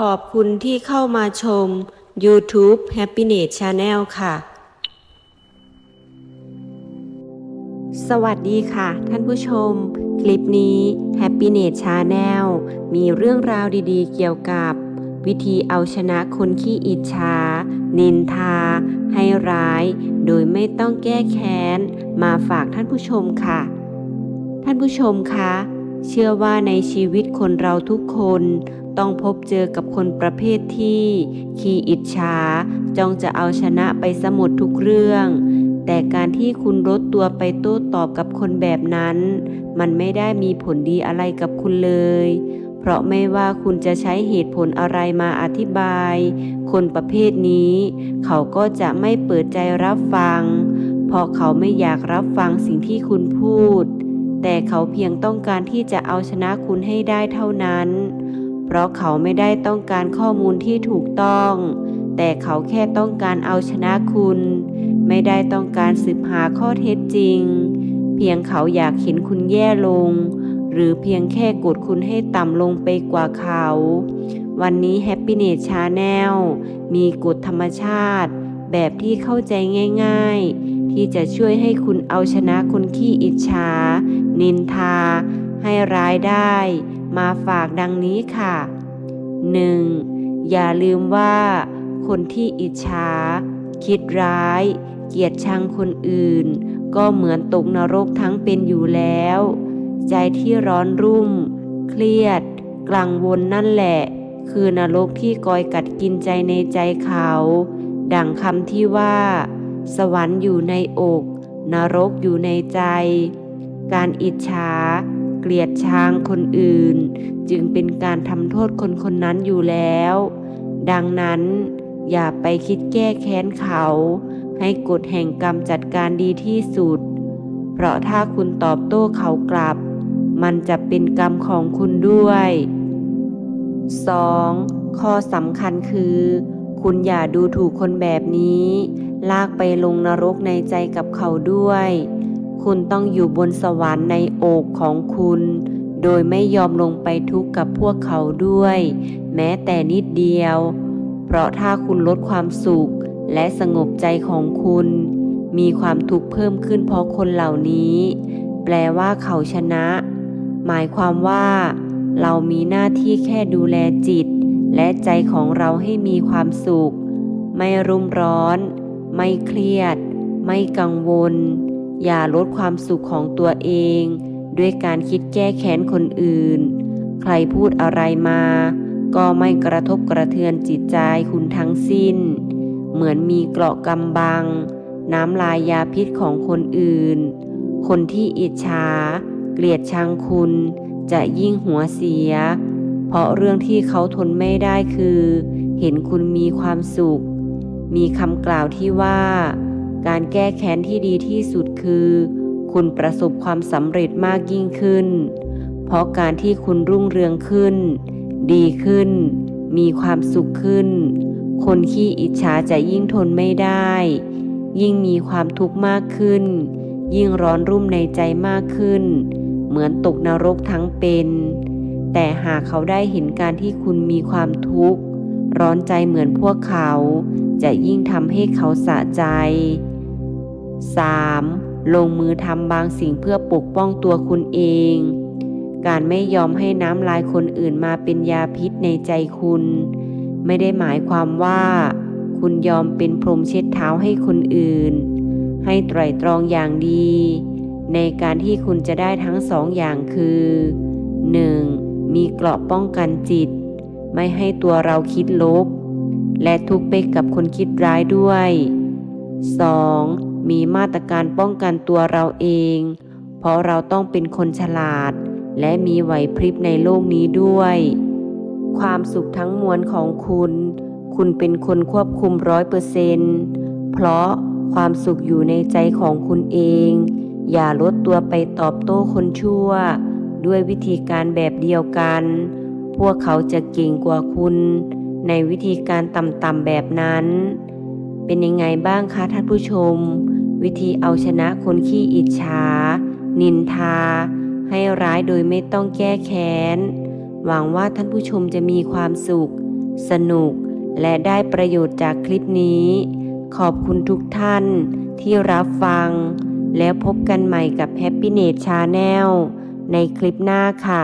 ขอบคุณที่เข้ามาชม YouTube Happiness Channel ค่ะ สวัสดีค่ะ ท่านผู้ชม คลิปนี้ Happiness Channel มีเรื่องราวดีๆ เกี่ยวกับ วิธีเอาชนะคนขี้อิจฉานินทา ให้ร้าย โดยไม่ต้องแก้แค้น มาฝากท่านผู้ชมค่ะ ท่านผู้ชมคะ เชื่อว่าในชีวิตคนเราทุกคนต้องพบเจอกับคนประเภทที่ขี้อิจฉาจ้องจะเอาชนะไปสมุดทุกเรื่อง แต่การที่คุณลดตัวไปโต้ตอบกับคนแบบนั้น มันไม่ได้มีผลดีอะไรกับคุณเลย เพราะไม่ว่าคุณจะใช้เหตุผลอะไรมาอธิบาย คนประเภทนี้ เขาก็จะไม่เปิดใจรับฟัง เพราะเขาไม่อยากรับฟังสิ่งที่คุณพูด แต่เขาเพียงต้องการที่จะเอาชนะคุณให้ได้เท่านั้น เพราะเขาไม่ได้ต้องการข้อมูลที่ถูกต้อง แต่เขาแค่ต้องการเอาชนะคุณ ไม่ได้ต้องการสืบหาข้อเท็จจริง เพียงเขาอยากเห็นคุณแย่ลง หรือเพียงแค่กดคุณให้ต่ำลงไปกว่าเขา วันนี้ Happiness Channel มีกฎธรรมชาติ แบบที่เข้าใจง่าย ๆ ที่จะช่วยให้คุณเอาชนะคนขี้อิจฉา นินทา ให้ร้ายได้ มาฝากดังนี้ค่ะ 1. อย่าลืมว่า คนที่อิจฉา คิดร้าย เกลียดชังคนอื่น ก็เหมือนตกนรกทั้งเป็นอยู่แล้ว ใจที่ร้อนรุ่ม เครียด กลังวนนั่นแหละ คือนรกที่กอยกัดกินใจในใจเขา ดังคำที่ว่า สวรรค์อยู่ในอก นรกอยู่ในใจ การอิจฉา เกลียดชังคนอื่น จึงเป็นการทำโทษคนคนนั้นอยู่แล้ว ดังนั้นอย่าไปคิดแก้แค้นเขา ให้กฎแห่งกรรมจัดการดีที่สุด เพราะถ้าคุณตอบโต้เขากลับ มันจะเป็นกรรมของคุณด้วย 2. ข้อสำคัญคือ คุณอย่าดูถูกคนแบบนี้ ลากไปลงนรกในใจกับเขาด้วย คุณต้องอยู่บนสวรรค์ในอกของคุณ โดยไม่ยอมลงไปทุกข์กับพวกเขาด้วย แม้แต่นิดเดียว เพราะถ้าคุณลดความสุขและสงบใจของคุณ มีความทุกข์เพิ่มขึ้นเพราะคนเหล่านี้ แปลว่าเขาชนะ หมายความว่า เรามีหน้าที่แค่ดูแลจิต และใจของเราให้มีความสุข ไม่รุ่มร้อน ไม่เครียด ไม่กังวล อย่าลดความสุขของตัวเอง ด้วยการคิดแก้แค้นคนอื่น ใครพูดอะไรมา ก็ไม่กระทบกระเทือนจิตใจคุณทั้งสิ้น เหมือนมีเกราะกำบัง น้ำลายยาพิษของคนอื่น คนที่อิจฉาเกลียดชังคุณจะยิ่งหัวเสีย เพราะเรื่องที่เขาทนไม่ได้คือ เห็นคุณมีความสุข มีคำกล่าวที่ว่า การแก้แค้นที่ดีที่สุดคือ คุณประสบความสำเร็จมากยิ่งขึ้น เพราะการที่คุณรุ่งเรืองขึ้น ดีขึ้น มีความสุขขึ้น คนขี้อิจฉาจะยิ่งทนไม่ได้ ยิ่งมีความทุกข์มากขึ้น ยิ่งร้อนรุ่มในใจมากขึ้น เหมือนตกนรกทั้งเป็น แต่หากเขาได้เห็นการที่คุณมีความทุกข์ ร้อนใจเหมือนพวกเขา จะยิ่งทำให้เขาสะใจ 3. ลงมือทำบางสิ่งเพื่อปกป้องตัวคุณเอง การไม่ยอมให้น้ำลายคนอื่นมาเป็นยาพิษในใจคุณ ไม่ได้หมายความว่า คุณยอมเป็นพรมเช็ดเท้าให้คนอื่น ให้ไตรตรองอย่างดี ในการที่คุณจะได้ทั้งสองอย่างคือ 1. มีเกราะป้องกันจิต ไม่ให้ตัวเราคิดลบ และทุกไปกับคนคิดร้ายด้วย 2. มีมาตรการป้องกันตัวเราเอง เพราะเราต้องเป็นคนฉลาด และมีไหวพริบในโลกนี้ด้วย ความสุขทั้งมวลของคุณ คุณเป็นคนควบคุมร้อยเปอร์เซนต์เพราะความสุขอยู่ในใจของคุณเอง อย่าลดตัวไปตอบโต้คนชั่ว ด้วยวิธีการแบบเดียวกัน พวกเขาจะเก่งกว่าคุณในวิธีการต่ำๆแบบนั้น เป็นยังไงบ้างคะท่านผู้ชม วิธีเอาชนะคนขี้อิจฉา นินทา ให้ร้ายโดยไม่ต้องแก้แค้น หวังว่าท่านผู้ชมจะมีความสุข สนุก และได้ประโยชน์จากคลิปนี้ ขอบคุณทุกท่านที่รับฟัง แล้วพบกันใหม่กับ Happy n e t Channel ในคลิปหน้าค่ะ